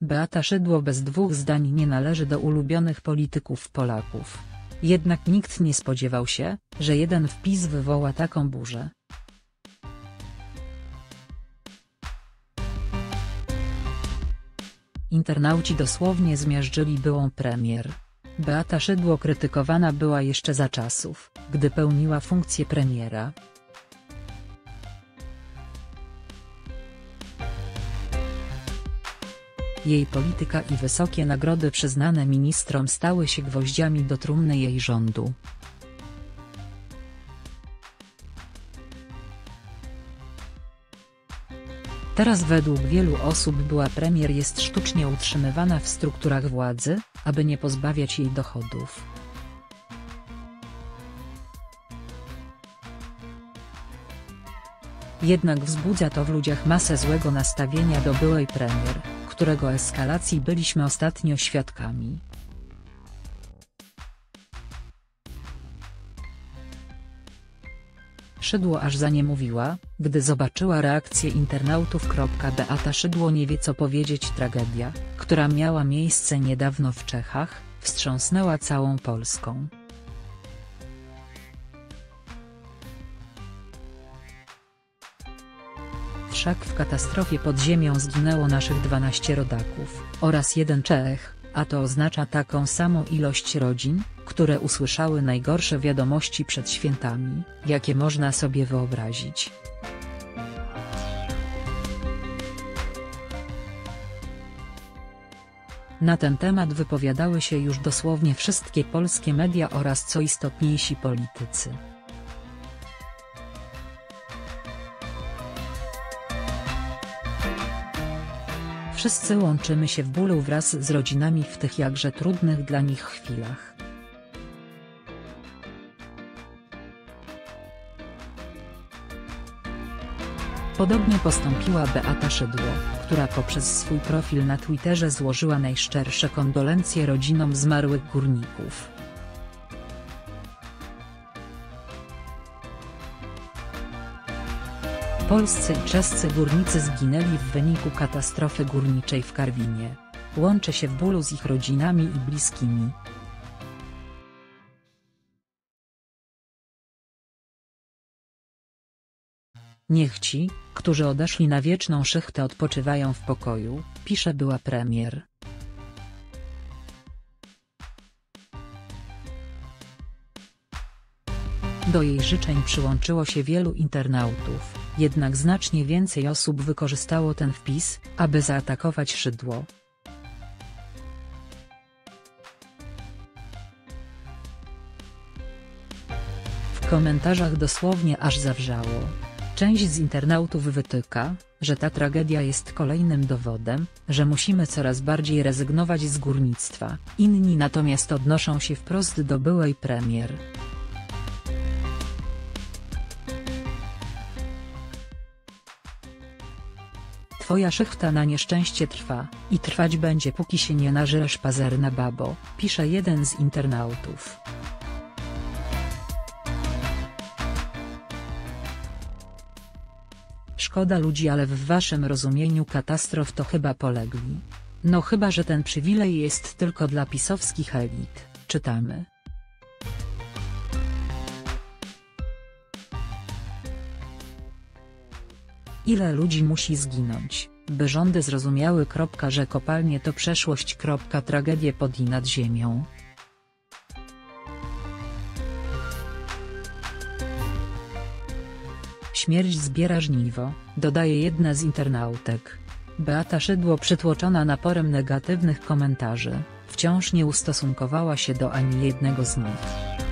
Beata Szydło bez dwóch zdań nie należy do ulubionych polityków Polaków. Jednak nikt nie spodziewał się, że jeden wpis wywoła taką burzę. Internauci dosłownie zmiażdżyli byłą premier. Beata Szydło krytykowana była jeszcze za czasów, gdy pełniła funkcję premiera. Jej polityka i wysokie nagrody przyznane ministrom stały się gwoździami do trumny jej rządu. Teraz według wielu osób była premier jest sztucznie utrzymywana w strukturach władzy, aby nie pozbawiać jej dochodów. Jednak wzbudza to w ludziach masę złego nastawienia do byłej premier, którego eskalacji byliśmy ostatnio świadkami. Szydło aż za nie mówiła, gdy zobaczyła reakcję internautów. Beata Szydło nie wie co powiedzieć tragedia, która miała miejsce niedawno w Czechach, wstrząsnęła całą Polską. Wszak w katastrofie pod ziemią zginęło naszych 12 rodaków, oraz jeden Czech, a to oznacza taką samą ilość rodzin, które usłyszały najgorsze wiadomości przed świętami, jakie można sobie wyobrazić. Na ten temat wypowiadały się już dosłownie wszystkie polskie media oraz co istotniejsi politycy. Wszyscy łączymy się w bólu wraz z rodzinami w tych jakże trudnych dla nich chwilach. Podobnie postąpiła Beata Szydło, która poprzez swój profil na Twitterze złożyła najszczersze kondolencje rodzinom zmarłych górników. Polscy i czescy górnicy zginęli w wyniku katastrofy górniczej w Karwinie. Łączę się w bólu z ich rodzinami i bliskimi. Niech ci, którzy odeszli na wieczną szychtę odpoczywają w pokoju, pisze była premier. Do jej życzeń przyłączyło się wielu internautów, jednak znacznie więcej osób wykorzystało ten wpis, aby zaatakować Szydło. W komentarzach dosłownie aż zawrzało. Część z internautów wytyka, że ta tragedia jest kolejnym dowodem, że musimy coraz bardziej rezygnować z górnictwa, inni natomiast odnoszą się wprost do byłej premier. Twoja szychta na nieszczęście trwa, i trwać będzie póki się nie nażresz pazerna babo, pisze jeden z internautów. Szkoda ludzi ale w waszym rozumieniu katastrof to chyba polegli. No chyba że ten przywilej jest tylko dla pisowskich elit, czytamy. Ile ludzi musi zginąć, by rządy zrozumiały. Że kopalnie to przeszłość. Tragedie pod i nad ziemią. Śmierć zbiera żniwo, dodaje jedna z internautek. Beata Szydło przytłoczona naporem negatywnych komentarzy, wciąż nie ustosunkowała się do ani jednego z nich.